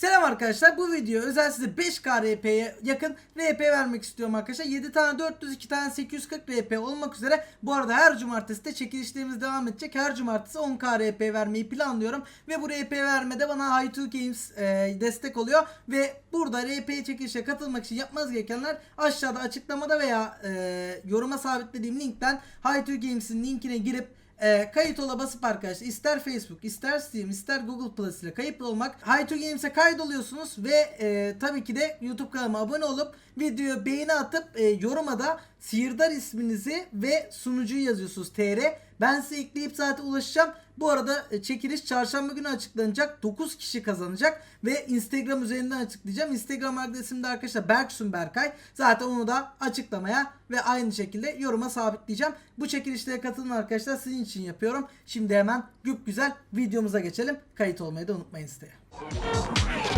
Selam arkadaşlar bu video özel size 5K RP'ye yakın RP vermek istiyorum arkadaşlar. 7 tane 400 2 tane 840 RP olmak üzere bu arada her cumartesi de çekilişlerimiz devam edecek. Her cumartesi 10K RP vermeyi planlıyorum ve bu RP vermede bana High2 Games e, destek oluyor ve burada RP çekilişe katılmak için yapmanız gerekenler aşağıda açıklamada veya e, yoruma sabitlediğim linkten High2 Games'in linkine girip e, kayıt ola basıp arkadaşlar ister Facebook ister Steam ister Google Plus ile kayıtlı olmak Hi2 Games'e kaydoluyorsunuz ve e, tabii ki de YouTube kanalıma abone olup videoya beğeni atıp e, yoruma da Sihirdar isminizi ve sunucuyu yazıyorsunuz TR. Ben size ekleyip zaten ulaşacağım. Bu arada e, çekiliş çarşamba günü açıklanacak. 9 kişi kazanacak ve Instagram üzerinden açıklayacağım. Instagram adresim de arkadaşlar Berksun Berkay. Zaten onu da açıklamaya ve aynı şekilde yoruma sabitleyeceğim. Bu çekilişlere katılın arkadaşlar sizin için yapıyorum. Şimdi hemen güp güzel videomuza geçelim. Kayıt olmayı da unutmayın siteye.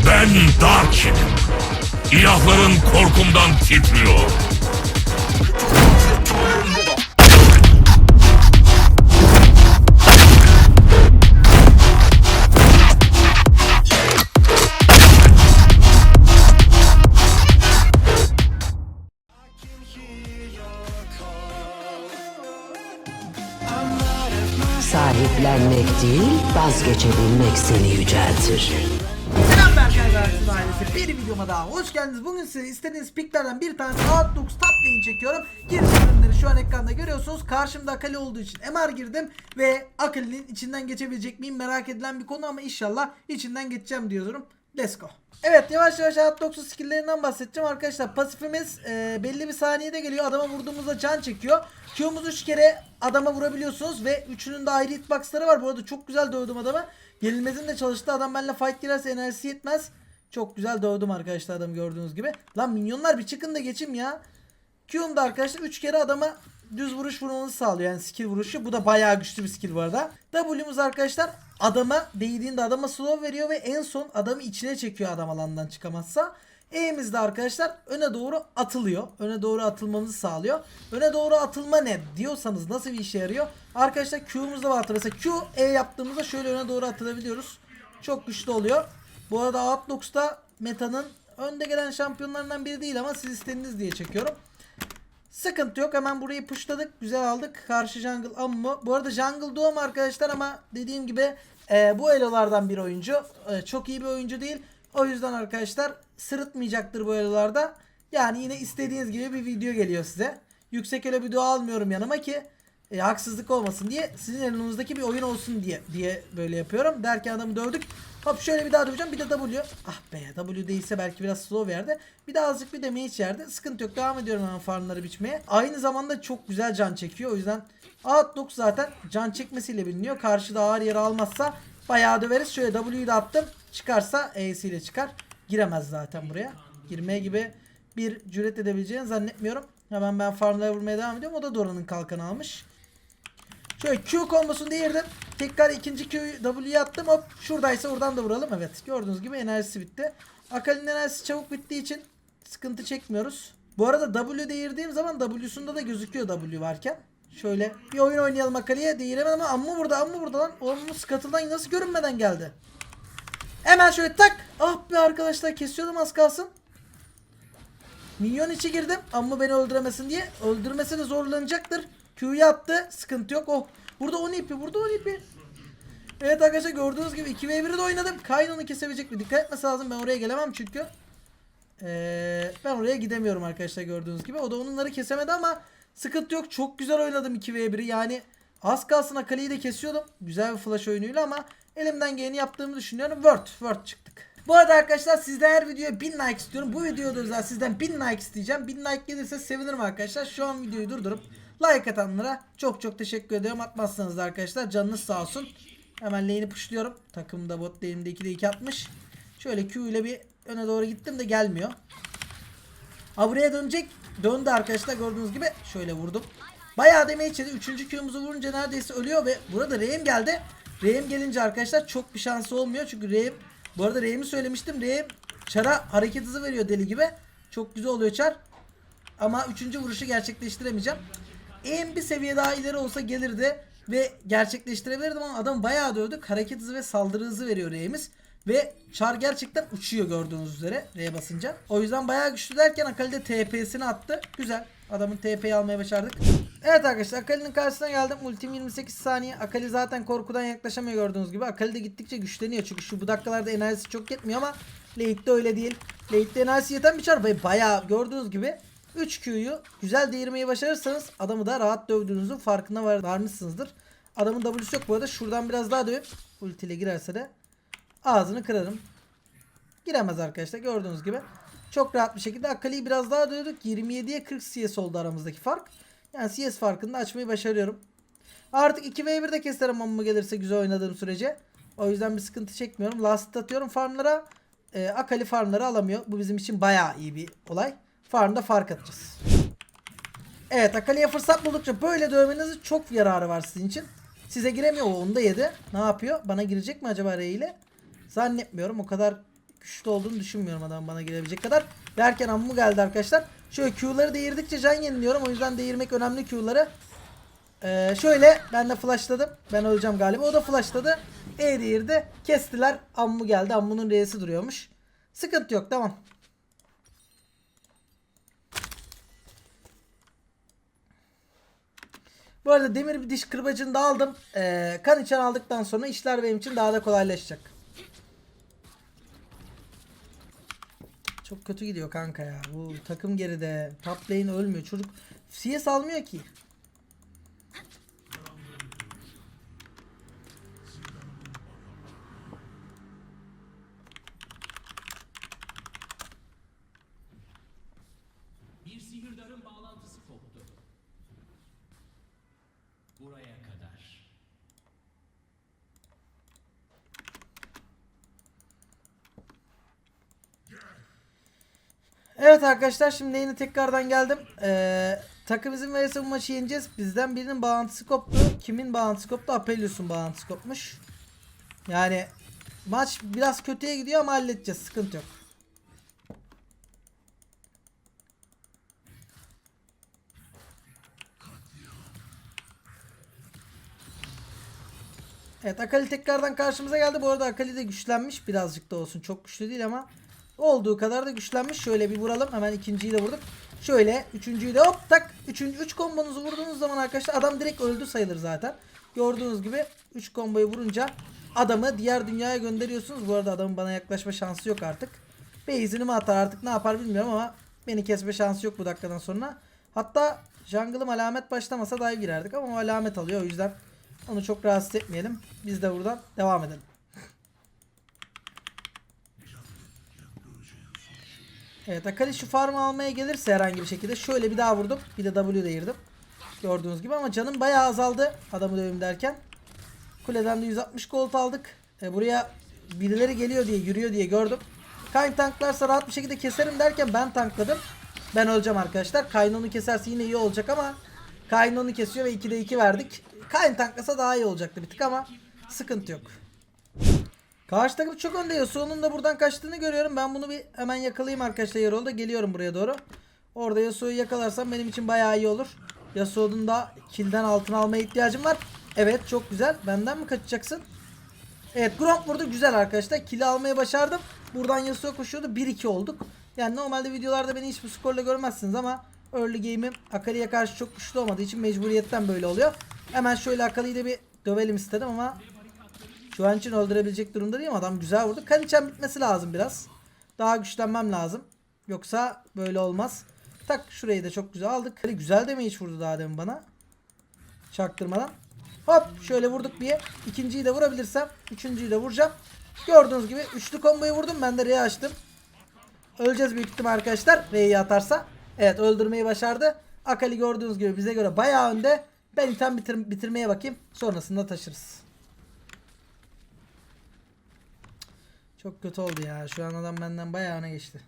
Ben Darkin'im. İlahların korkumdan titriyor. Vazgeçebilmek seni yüceltir. Selam Berkay Berksun ailesi. Bir videoma daha hoş geldiniz. Bugün size istediğiniz piklerden bir tane Outlook Top Lane çekiyorum. Giriş ürünleri şu an ekranda görüyorsunuz. Karşımda Akali olduğu için MR girdim ve Akali'nin içinden geçebilecek miyim merak edilen bir konu ama inşallah içinden geçeceğim diyorum. Let's go. Evet yavaş yavaş Outlook'su skill'lerinden bahsedeceğim arkadaşlar. Pasifimiz e, belli bir saniyede geliyor. Adama vurduğumuzda can çekiyor. Q'muzu 3 kere adama vurabiliyorsunuz ve üçünün de ayrı hitboxları var. Bu arada çok güzel dövdüm adamı. Yenilmezim de çalıştı. Adam benimle fight girerse enerjisi yetmez. Çok güzel dövdüm arkadaşlar adamı gördüğünüz gibi. Lan minyonlar bir çıkın da geçeyim ya. Q'um da arkadaşlar 3 kere adama düz vuruş vurmanızı sağlıyor yani skill vuruşu. Bu da bayağı güçlü bir skill bu arada. W'muz arkadaşlar adama değdiğinde adama slow veriyor ve en son adamı içine çekiyor adam alandan çıkamazsa. E'miz de arkadaşlar öne doğru atılıyor. Öne doğru atılmamızı sağlıyor. Öne doğru atılma ne diyorsanız nasıl bir işe yarıyor? Arkadaşlar Q'muz da var. Mesela Q, E yaptığımızda şöyle öne doğru atılabiliyoruz. Çok güçlü oluyor. Bu arada Outlooks'ta meta'nın önde gelen şampiyonlarından biri değil ama siz istediniz diye çekiyorum. Sıkıntı yok. Hemen burayı pushladık. Güzel aldık. Karşı jungle ammo. Bu arada jungle doğum arkadaşlar ama dediğim gibi e, bu elolardan bir oyuncu. E, çok iyi bir oyuncu değil. O yüzden arkadaşlar sırıtmayacaktır bu elolarda. Yani yine istediğiniz gibi bir video geliyor size. Yüksek elo video almıyorum yanıma ki e, haksızlık olmasın diye sizin elinızdaki bir oyun olsun diye diye böyle yapıyorum. Derken adamı dövdük. Hop şöyle bir daha döveceğim. Bir de W. Ah be W değilse belki biraz slow verdi. Bir de azıcık bir damage yerdi. Sıkıntı yok. Devam ediyorum hemen farmları biçmeye. Aynı zamanda çok güzel can çekiyor. O yüzden Outlook zaten can çekmesiyle biliniyor. Karşıda ağır yara almazsa bayağı döveriz. Şöyle W'yu da attım. Çıkarsa E'si ile çıkar. Giremez zaten buraya. Girmeye gibi bir cüret edebileceğini zannetmiyorum. Hemen ben farmlara vurmaya devam ediyorum. O da Dora'nın kalkanı almış. Şöyle Q kombosunu değirdim. Tekrar ikinci Q W'ye attım. Hop şuradaysa oradan da vuralım. Evet gördüğünüz gibi enerjisi bitti. Akali'nin enerjisi çabuk bittiği için sıkıntı çekmiyoruz. Bu arada W değirdiğim zaman W'sunda da gözüküyor W varken. Şöyle bir oyun oynayalım Akali'ye. Değiremedim ama amma burada amma burada lan. Oğlum skatıldan nasıl görünmeden geldi. Hemen şöyle tak. Ah be arkadaşlar kesiyordum az kalsın. Minyon içi girdim ama beni öldüremesin diye. Öldürmesi de zorlanacaktır. Q'yu attı. Sıkıntı yok. Oh. Burada 10 ipi. Burada 10 ipi. Evet arkadaşlar gördüğünüz gibi 2v1'i de oynadım. Kaynon'u kesebilecek mi? Dikkat etmesi lazım. Ben oraya gelemem çünkü. Ee, ben oraya gidemiyorum arkadaşlar gördüğünüz gibi. O da onları kesemedi ama sıkıntı yok. Çok güzel oynadım 2v1'i. Yani az kalsın Akali'yi de kesiyordum. Güzel bir flash oyunuyla ama elimden geleni yaptığımı düşünüyorum. Word. Word çıktık. Bu arada arkadaşlar sizden her videoya 1000 like istiyorum. Bu videoda özel sizden 1000 like isteyeceğim. 1000 like gelirse sevinirim arkadaşlar. Şu an videoyu durdurup like atanlara çok çok teşekkür ediyorum. Atmazsanız da arkadaşlar canınız sağ olsun. Hemen lane'i pushluyorum. Takımda bot lane'de 2'de 2 atmış. Şöyle Q ile bir öne doğru gittim de gelmiyor. Ha buraya dönecek. Döndü arkadaşlar gördüğünüz gibi. Şöyle vurdum. Bayağı damage yedi. Üçüncü Q'muzu vurunca neredeyse ölüyor ve burada Reim geldi. Reim gelince arkadaşlar çok bir şansı olmuyor. Çünkü Reim bu arada Reim'i söylemiştim. Reim Çar'a hareket hızı veriyor deli gibi. Çok güzel oluyor Çar. Ama üçüncü vuruşu gerçekleştiremeyeceğim. En bir seviye daha ileri olsa gelirdi ve gerçekleştirebilirdim ama adam bayağı dövdük. Hareket hızı ve saldırı hızı veriyor Reim'iz. Ve Char gerçekten uçuyor gördüğünüz üzere R'ye basınca. O yüzden bayağı güçlü derken Akali de TP'sini attı. Güzel. Adamın TP'yi almaya başardık. Evet arkadaşlar Akali'nin karşısına geldim. Ultim 28 saniye. Akali zaten korkudan yaklaşamıyor gördüğünüz gibi. Akali de gittikçe güçleniyor. Çünkü şu bu dakikalarda enerjisi çok yetmiyor ama Late'de öyle değil. Late'de enerjisi yeten bir ve bayağı gördüğünüz gibi 3 Q'yu güzel değirmeyi başarırsanız adamı da rahat dövdüğünüzün farkına var, varmışsınızdır. Adamın W'su yok bu arada. Şuradan biraz daha dövüp ultiyle girerse de ağzını kırarım. Giremez arkadaşlar gördüğünüz gibi. Çok rahat bir şekilde Akali'yi biraz daha dövdük. 27'ye 40 CS oldu aramızdaki fark. Yani CS farkını da açmayı başarıyorum. Artık 2v1 de keserim amma gelirse güzel oynadığım sürece. O yüzden bir sıkıntı çekmiyorum. Last atıyorum farmlara. Ee, Akali farmları alamıyor. Bu bizim için bayağı iyi bir olay. Farmda fark atacağız. Evet Akali'ye fırsat buldukça böyle dövmenizin çok yararı var sizin için. Size giremiyor o onu da yedi. Ne yapıyor? Bana girecek mi acaba Rey ile? Zannetmiyorum. O kadar güçlü olduğunu düşünmüyorum adam bana girebilecek kadar. Derken ammu geldi arkadaşlar. Şöyle Q'ları değirdikçe can yeniliyorum. O yüzden değirmek önemli Q'ları. Ee, şöyle ben de flashladım. Ben öleceğim galiba. O da flashladı. E değirdi. Kestiler. Ammu geldi. Ammu'nun R'si duruyormuş. Sıkıntı yok. Tamam. Bu arada demir bir diş kırbacını da aldım. Ee, kan içen aldıktan sonra işler benim için daha da kolaylaşacak. Çok kötü gidiyor kanka ya. Bu takım geride. Top lane ölmüyor. Çocuk CS almıyor ki. Bir sihirdarın bağlantısı koptu. Buraya kadar. Evet arkadaşlar şimdi yine tekrardan geldim. Ee, takım izin verirse bu maçı yeneceğiz. Bizden birinin bağlantısı koptu. Kimin bağlantısı koptu? Apelius'un bağlantısı kopmuş. Yani maç biraz kötüye gidiyor ama halledeceğiz. Sıkıntı yok. Evet Akali tekrardan karşımıza geldi. Bu arada Akali de güçlenmiş birazcık da olsun. Çok güçlü değil ama olduğu kadar da güçlenmiş. Şöyle bir vuralım. Hemen ikinciyi de vurduk. Şöyle üçüncüyü de hop tak. Üçüncü, üç kombonuzu vurduğunuz zaman arkadaşlar adam direkt öldü sayılır zaten. Gördüğünüz gibi 3 komboyu vurunca adamı diğer dünyaya gönderiyorsunuz. Bu arada adamın bana yaklaşma şansı yok artık. Base'ini mi atar artık ne yapar bilmiyorum ama beni kesme şansı yok bu dakikadan sonra. Hatta jungle'ım alamet başlamasa dive girerdik ama o alamet alıyor o yüzden onu çok rahatsız etmeyelim. Biz de buradan devam edelim. Evet Akali şu farmı almaya gelirse herhangi bir şekilde şöyle bir daha vurdum. Bir de W değirdim. Gördüğünüz gibi ama canım bayağı azaldı adamı döveyim derken. Kuleden de 160 gold aldık. E, buraya birileri geliyor diye yürüyor diye gördüm. Kayn tanklarsa rahat bir şekilde keserim derken ben tankladım. Ben öleceğim arkadaşlar. Kayn onu keserse yine iyi olacak ama Kayn onu kesiyor ve 2'de 2 verdik. Kayn tanklasa daha iyi olacaktı bir tık ama sıkıntı yok. Karşı takım çok önde. Yasuo'nun da buradan kaçtığını görüyorum. Ben bunu bir hemen yakalayayım arkadaşlar yarı Geliyorum buraya doğru. Orada Yasuo'yu yakalarsam benim için bayağı iyi olur. Yasuo'nun da kilden altına almaya ihtiyacım var. Evet çok güzel. Benden mi kaçacaksın? Evet Gromp vurdu. Güzel arkadaşlar. Kili almayı başardım. Buradan Yasuo koşuyordu. 1-2 olduk. Yani normalde videolarda beni hiçbir skorla görmezsiniz ama early game'im Akali'ye karşı çok güçlü olmadığı için mecburiyetten böyle oluyor. Hemen şöyle Akali'yi de bir dövelim istedim ama şu an için öldürebilecek durumda değilim. Adam güzel vurdu. Kaniçen bitmesi lazım biraz. Daha güçlenmem lazım. Yoksa böyle olmaz. Tak şurayı da çok güzel aldık. Kali güzel de mi hiç vurdu daha demin bana. Çaktırmadan. Hop şöyle vurduk bir. İkinciyi de vurabilirsem. Üçüncüyü de vuracağım. Gördüğünüz gibi üçlü komboyu vurdum. Ben de R'yi açtım. Öleceğiz büyük ihtimal arkadaşlar. R'yi atarsa. Evet öldürmeyi başardı. Akali gördüğünüz gibi bize göre bayağı önde. Ben item bitir bitirmeye bakayım. Sonrasında taşırız. Çok kötü oldu ya. Şu an adam benden bayağı öne geçti.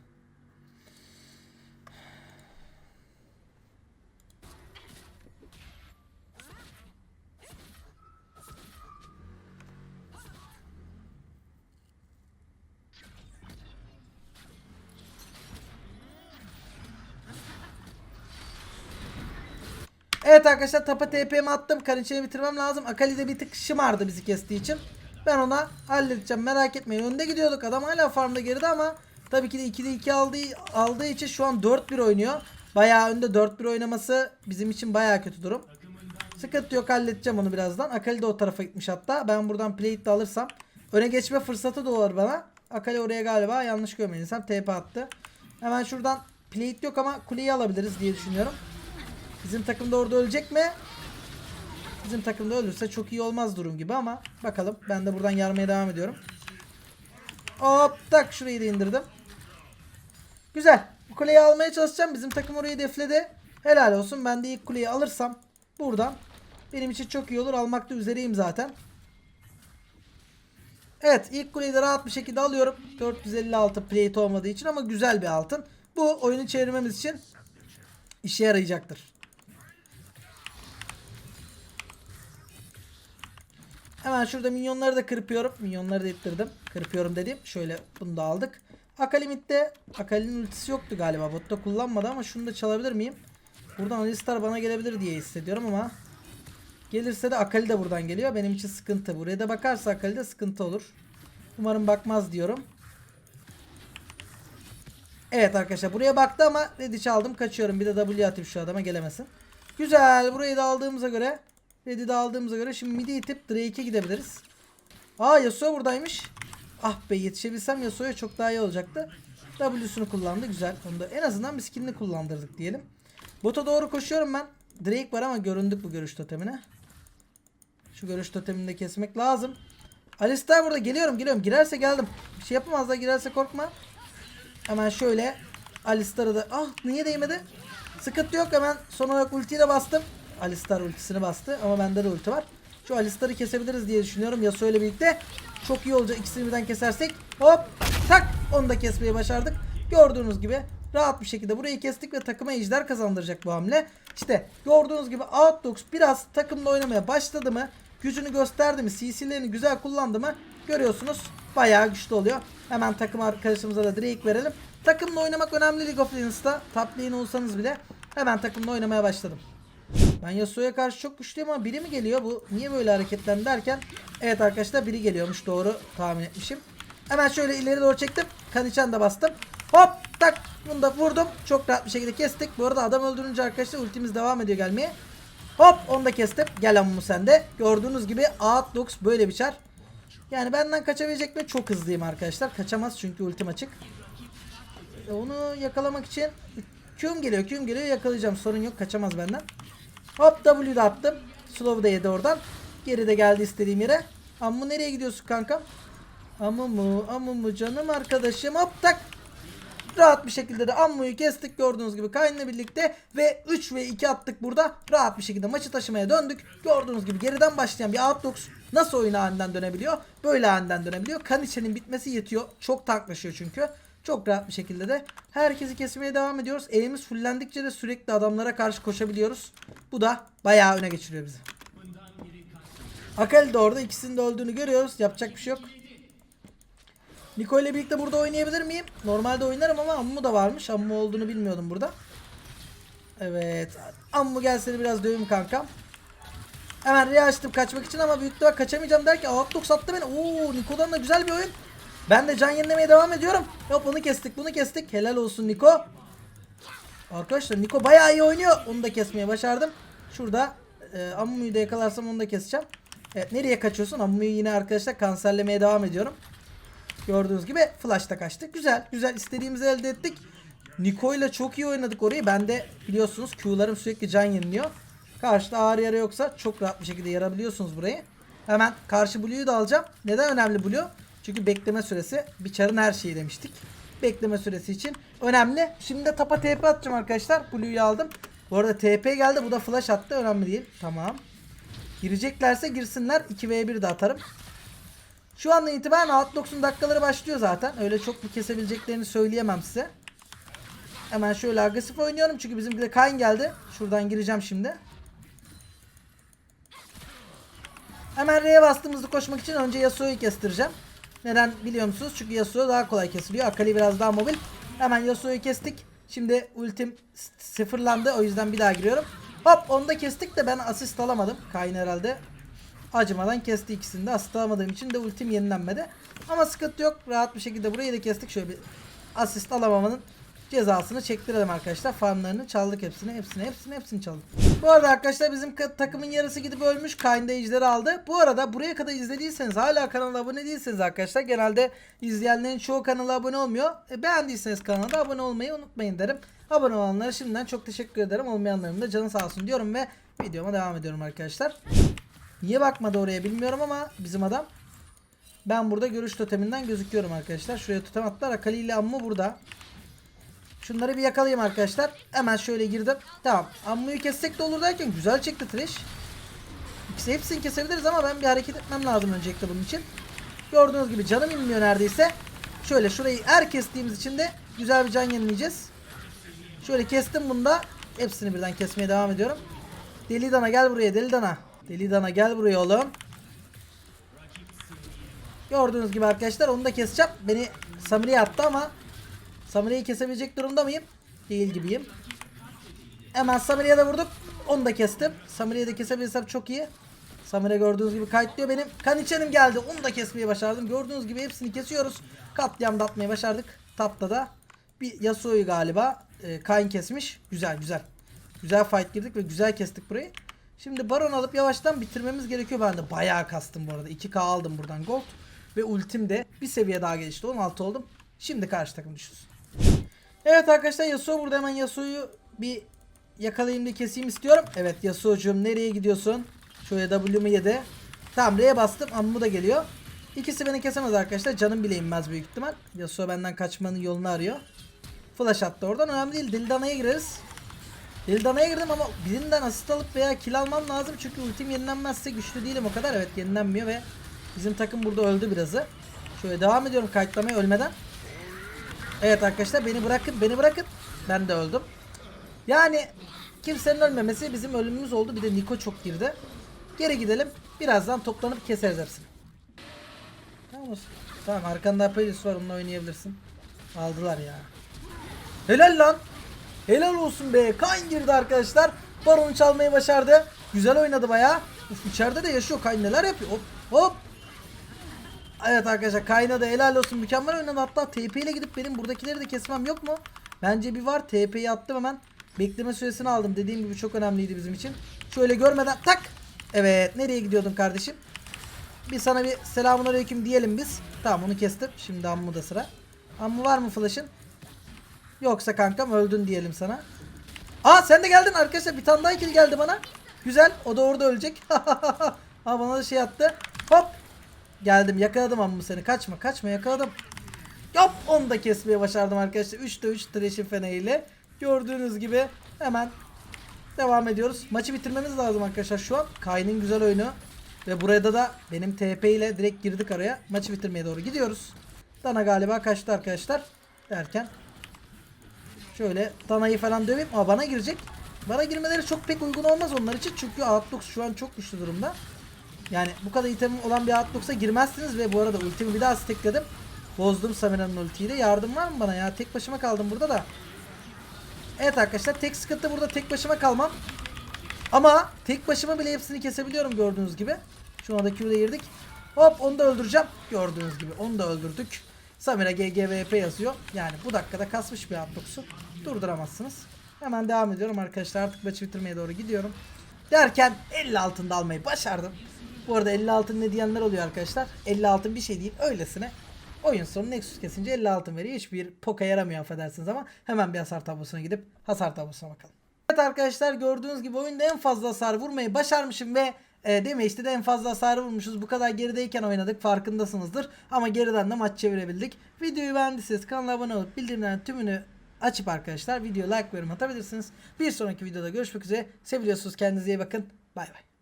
Evet arkadaşlar tapa TP'mi attım. Kaniçe'yi bitirmem lazım. Akali de bir tık şımardı bizi kestiği için. Ben ona halledeceğim merak etmeyin. Önde gidiyorduk adam hala farmda geride ama tabii ki de 2'de 2 aldığı, aldığı için şu an 4-1 oynuyor. Bayağı önde 4-1 oynaması bizim için bayağı kötü durum. Sıkıntı yok halledeceğim onu birazdan. Akali de o tarafa gitmiş hatta. Ben buradan plate de alırsam öne geçme fırsatı doğar bana. Akali oraya galiba yanlış görmediysem TP attı. Hemen şuradan plate yok ama kuleyi alabiliriz diye düşünüyorum. Bizim takımda orada ölecek mi? Bizim takımda ölürse çok iyi olmaz durum gibi ama bakalım. Ben de buradan yarmaya devam ediyorum. Hop tak şurayı da indirdim. Güzel. Bu kuleyi almaya çalışacağım. Bizim takım orayı defledi. Helal olsun. Ben de ilk kuleyi alırsam buradan benim için çok iyi olur. Almakta üzereyim zaten. Evet ilk kuleyi de rahat bir şekilde alıyorum. 456 plate olmadığı için ama güzel bir altın. Bu oyunu çevirmemiz için işe yarayacaktır. Hemen şurada minyonları da kırpıyorum. Minyonları da ittirdim. Kırpıyorum dedim. Şöyle bunu da aldık. Akali midde. Akali'nin ultisi yoktu galiba. Botta kullanmadı ama şunu da çalabilir miyim? Buradan Alistar bana gelebilir diye hissediyorum ama gelirse de Akali de buradan geliyor. Benim için sıkıntı. Buraya da bakarsa Akali de sıkıntı olur. Umarım bakmaz diyorum. Evet arkadaşlar buraya baktı ama Red'i çaldım kaçıyorum. Bir de W atayım şu adama gelemesin. Güzel burayı da aldığımıza göre Red'i de aldığımıza göre şimdi midi itip Drake'e gidebiliriz. Aa Yasuo buradaymış. Ah be yetişebilsem Yasuo'ya çok daha iyi olacaktı. W'sunu kullandı güzel. Onu da en azından bir skillini kullandırdık diyelim. Bota doğru koşuyorum ben. Drake var ama göründük bu görüş totemine. Şu görüş totemini de kesmek lazım. Alistar burada geliyorum geliyorum. Girerse geldim. Bir şey yapamaz da girerse korkma. Hemen şöyle Alistar'ı da ah niye değmedi? Sıkıntı yok hemen son olarak ultiyi de bastım. Alistar ultisini bastı ama bende de ulti var. Şu Alistar'ı kesebiliriz diye düşünüyorum Yasuo ile birlikte. Çok iyi olacak ikisini birden kesersek. Hop tak onu da kesmeyi başardık. Gördüğünüz gibi rahat bir şekilde burayı kestik ve takıma ejder kazandıracak bu hamle. İşte gördüğünüz gibi Outdogs biraz takımla oynamaya başladı mı? Gücünü gösterdi mi? CC'lerini güzel kullandı mı? Görüyorsunuz bayağı güçlü oluyor. Hemen takım arkadaşımıza da Drake verelim. Takımla oynamak önemli League of Legends'ta. Top olsanız bile hemen takımla oynamaya başladım. Ben Yasuo'ya karşı çok güçlüyüm ama biri mi geliyor? Bu niye böyle hareketlendi derken evet arkadaşlar biri geliyormuş doğru tahmin etmişim. Hemen şöyle ileri doğru çektim. Kanichan da bastım. Hop tak bunu da vurdum. Çok rahat bir şekilde kestik. Bu arada adam öldürünce arkadaşlar ultimiz devam ediyor gelmeye. Hop onu da kestim. Gel ammu sen de. Gördüğünüz gibi Outlooks böyle biçer. Yani benden kaçabilecek mi? Çok hızlıyım arkadaşlar. Kaçamaz çünkü ultim açık. E, Onu yakalamak için Q'm geliyor Q'm geliyor yakalayacağım sorun yok kaçamaz benden. Hop W da attım. Slow da yedi oradan. Geri de geldi istediğim yere. Ammu nereye gidiyorsun kankam? Ammu mu? Ammu mu canım arkadaşım? Hop tak. Rahat bir şekilde de Ammu'yu kestik gördüğünüz gibi Kayn'la birlikte ve 3 ve 2 attık burada. Rahat bir şekilde maçı taşımaya döndük. Gördüğünüz gibi geriden başlayan bir Outdogs nasıl oyuna halinden dönebiliyor? Böyle halinden dönebiliyor. Kaniçe'nin bitmesi yetiyor. Çok tanklaşıyor çünkü. Çok rahat bir şekilde de herkesi kesmeye devam ediyoruz. Elimiz fullendikçe de sürekli adamlara karşı koşabiliyoruz. Bu da bayağı öne geçiriyor bizi. Akali de orada ikisinin de öldüğünü görüyoruz. Yapacak bir şey yok. Niko ile birlikte burada oynayabilir miyim? Normalde oynarım ama Ammu da varmış. Ammu olduğunu bilmiyordum burada. Evet. Ammu gel seni biraz döveyim kankam. Hemen re açtım kaçmak için ama büyük kaçamayacağım derken Outlook sattı beni. Oo Niko'dan da güzel bir oyun. Ben de can yenilemeye devam ediyorum. Hop bunu kestik bunu kestik. Helal olsun Niko. Arkadaşlar Niko bayağı iyi oynuyor. Onu da kesmeye başardım. Şurada e, Ammu'yu da yakalarsam onu da keseceğim. Evet nereye kaçıyorsun? Ammu'yu yine arkadaşlar kanserlemeye devam ediyorum. Gördüğünüz gibi flash'ta kaçtık. Güzel güzel istediğimizi elde ettik. Niko ile çok iyi oynadık orayı. Ben de biliyorsunuz Q'larım sürekli can yeniliyor. Karşıda ağır yara yoksa çok rahat bir şekilde yarabiliyorsunuz burayı. Hemen karşı Blue'yu da alacağım. Neden önemli Blue? Çünkü bekleme süresi bir çarın her şeyi demiştik. Bekleme süresi için önemli. Şimdi de tapa TP atacağım arkadaşlar. Blue'yu aldım. Bu arada TP geldi. Bu da flash attı. Önemli değil. Tamam. Gireceklerse girsinler. 2v1 de atarım. Şu andan itibaren Outlook'sun dakikaları başlıyor zaten. Öyle çok bir kesebileceklerini söyleyemem size. Hemen şöyle agresif oynuyorum. Çünkü bizim de Kayn geldi. Şuradan gireceğim şimdi. Hemen R'ye bastığımızda koşmak için önce Yasuo'yu kestireceğim. Neden biliyor musunuz? Çünkü Yasuo daha kolay kesiliyor. Akali biraz daha mobil. Hemen Yasuo'yu kestik. Şimdi ultim sıfırlandı. O yüzden bir daha giriyorum. Hop onu da kestik de ben asist alamadım. Kayn herhalde acımadan kesti ikisini de. Asist alamadığım için de ultim yenilenmedi. Ama sıkıntı yok. Rahat bir şekilde burayı da kestik. Şöyle bir asist alamamanın cezasını çektirelim arkadaşlar. Farmlarını çaldık hepsini. Hepsini hepsini hepsini çaldık. Bu arada arkadaşlar bizim takımın yarısı gidip ölmüş. Kayn'da ejderi aldı. Bu arada buraya kadar izlediyseniz hala kanala abone değilseniz arkadaşlar genelde izleyenlerin çoğu kanala abone olmuyor. E, beğendiyseniz kanala abone olmayı unutmayın derim. Abone olanlara şimdiden çok teşekkür ederim. Olmayanların da canı sağ olsun diyorum ve videoma devam ediyorum arkadaşlar. Niye bakmadı oraya bilmiyorum ama bizim adam ben burada görüş toteminden gözüküyorum arkadaşlar. Şuraya totem attılar. Akali ile Ammu burada. Şunları bir yakalayayım arkadaşlar. Hemen şöyle girdim. Tamam. Ammu'yu kessek de olur derken güzel çekti Thresh. İkisi hepsini kesebiliriz ama ben bir hareket etmem lazım öncelikle bunun için. Gördüğünüz gibi canım inmiyor neredeyse. Şöyle şurayı her kestiğimiz için de güzel bir can yenileyeceğiz. Şöyle kestim bunda. Hepsini birden kesmeye devam ediyorum. Deli dana gel buraya deli dana. Deli dana gel buraya oğlum. Gördüğünüz gibi arkadaşlar onu da keseceğim. Beni Samiri'ye attı ama Samiri'yi kesebilecek durumda mıyım? Değil gibiyim. Hemen Samiri'ye de vurduk. Onu da kestim. Samiri'yi de kesebilirsem çok iyi. Samire gördüğünüz gibi kayıtlıyor benim. Kan içerim geldi. Onu da kesmeyi başardım. Gördüğünüz gibi hepsini kesiyoruz. Katliam da başardık. Tapta da bir Yasuo'yu galiba e, Kayn kesmiş. Güzel güzel. Güzel fight girdik ve güzel kestik burayı. Şimdi baron alıp yavaştan bitirmemiz gerekiyor. Ben de bayağı kastım bu arada. 2k aldım buradan gold. Ve ultim de bir seviye daha gelişti. 16 oldum. Şimdi karşı takım düşünsün. Evet arkadaşlar Yasuo burada hemen Yasuo'yu bir yakalayayım diye keseyim istiyorum. Evet Yasuo'cum nereye gidiyorsun? Şöyle W'mu yedi. Tamam R'ye bastım. Ammu da geliyor. İkisi beni kesemez arkadaşlar. Canım bile inmez büyük ihtimal. Yasuo benden kaçmanın yolunu arıyor. Flash attı oradan. Önemli değil. Dildana'ya gireriz. Dildana'ya girdim ama birinden asist alıp veya kill almam lazım. Çünkü ultim yenilenmezse güçlü değilim o kadar. Evet yenilenmiyor ve bizim takım burada öldü birazı. Şöyle devam ediyorum kayıtlamaya ölmeden. Evet arkadaşlar beni bırakın beni bırakın. Ben de öldüm. Yani kimsenin ölmemesi bizim ölümümüz oldu. Bir de Niko çok girdi. Geri gidelim. Birazdan toplanıp keseriz hepsini. Tamam. Tamam arkanda Apelius var onunla oynayabilirsin. Aldılar ya. Helal lan. Helal olsun be. Kayn girdi arkadaşlar. Baron'u çalmayı başardı. Güzel oynadı baya. Uf içeride de yaşıyor. Kayn neler yapıyor. Hop hop. Evet arkadaşlar Kayn'a da helal olsun. Mükemmel oynadı. Hatta TP ile gidip benim buradakileri de kesmem yok mu? Bence bir var. TP'yi attım hemen. Bekleme süresini aldım. Dediğim gibi çok önemliydi bizim için. Şöyle görmeden tak. Evet. Nereye gidiyordun kardeşim? Bir sana bir selamun aleyküm diyelim biz. Tamam onu kestim. Şimdi Ammu da sıra. Ammu var mı flash'ın? Yoksa kankam öldün diyelim sana. Aa sen de geldin arkadaşlar. Bir tane daha kill geldi bana. Güzel. O da orada ölecek. ha bana da şey attı. Hop. Geldim yakaladım amma seni. Kaçma kaçma yakaladım. Hop onu da kesmeye başardım arkadaşlar. 3'te 3 Thresh'in feneğiyle. Gördüğünüz gibi hemen devam ediyoruz. Maçı bitirmemiz lazım arkadaşlar şu an. Kayn'ın güzel oyunu. Ve burada da benim TP ile direkt girdik araya. Maçı bitirmeye doğru gidiyoruz. Dana galiba kaçtı arkadaşlar. Derken Şöyle Dana'yı falan döveyim. Aa bana girecek. Bana girmeleri çok pek uygun olmaz onlar için. Çünkü Outlooks şu an çok güçlü durumda. Yani bu kadar itemim olan bir Outlooks'a girmezsiniz ve bu arada ultimi bir daha stekledim. Bozdum Samira'nın ultiyi de. Yardım var mı bana ya? Tek başıma kaldım burada da. Evet arkadaşlar tek sıkıntı burada tek başıma kalmam. Ama tek başıma bile hepsini kesebiliyorum gördüğünüz gibi. Şuna da Q'da girdik. Hop onu da öldüreceğim. Gördüğünüz gibi onu da öldürdük. Samira GGVP yazıyor. Yani bu dakikada kasmış bir Abdux'u. Durduramazsınız. Hemen devam ediyorum arkadaşlar. Artık maçı bitirmeye doğru gidiyorum. Derken 50 altında almayı başardım. Bu arada 50 altın ne diyenler oluyor arkadaşlar. 50 altın bir şey değil. Öylesine oyun sonu Nexus kesince 50 altın veriyor. Hiçbir poka yaramıyor affedersiniz ama hemen bir hasar tablosuna gidip hasar tablosuna bakalım. Evet arkadaşlar gördüğünüz gibi oyunda en fazla hasar vurmayı başarmışım ve e, Damage'de de en fazla hasar vurmuşuz. Bu kadar gerideyken oynadık farkındasınızdır. Ama geriden de maç çevirebildik. Videoyu beğendiyseniz kanala abone olup bildirimlerin tümünü açıp arkadaşlar video like ve yorum atabilirsiniz. Bir sonraki videoda görüşmek üzere. Seviyorsunuz kendinize iyi bakın. Bay bay.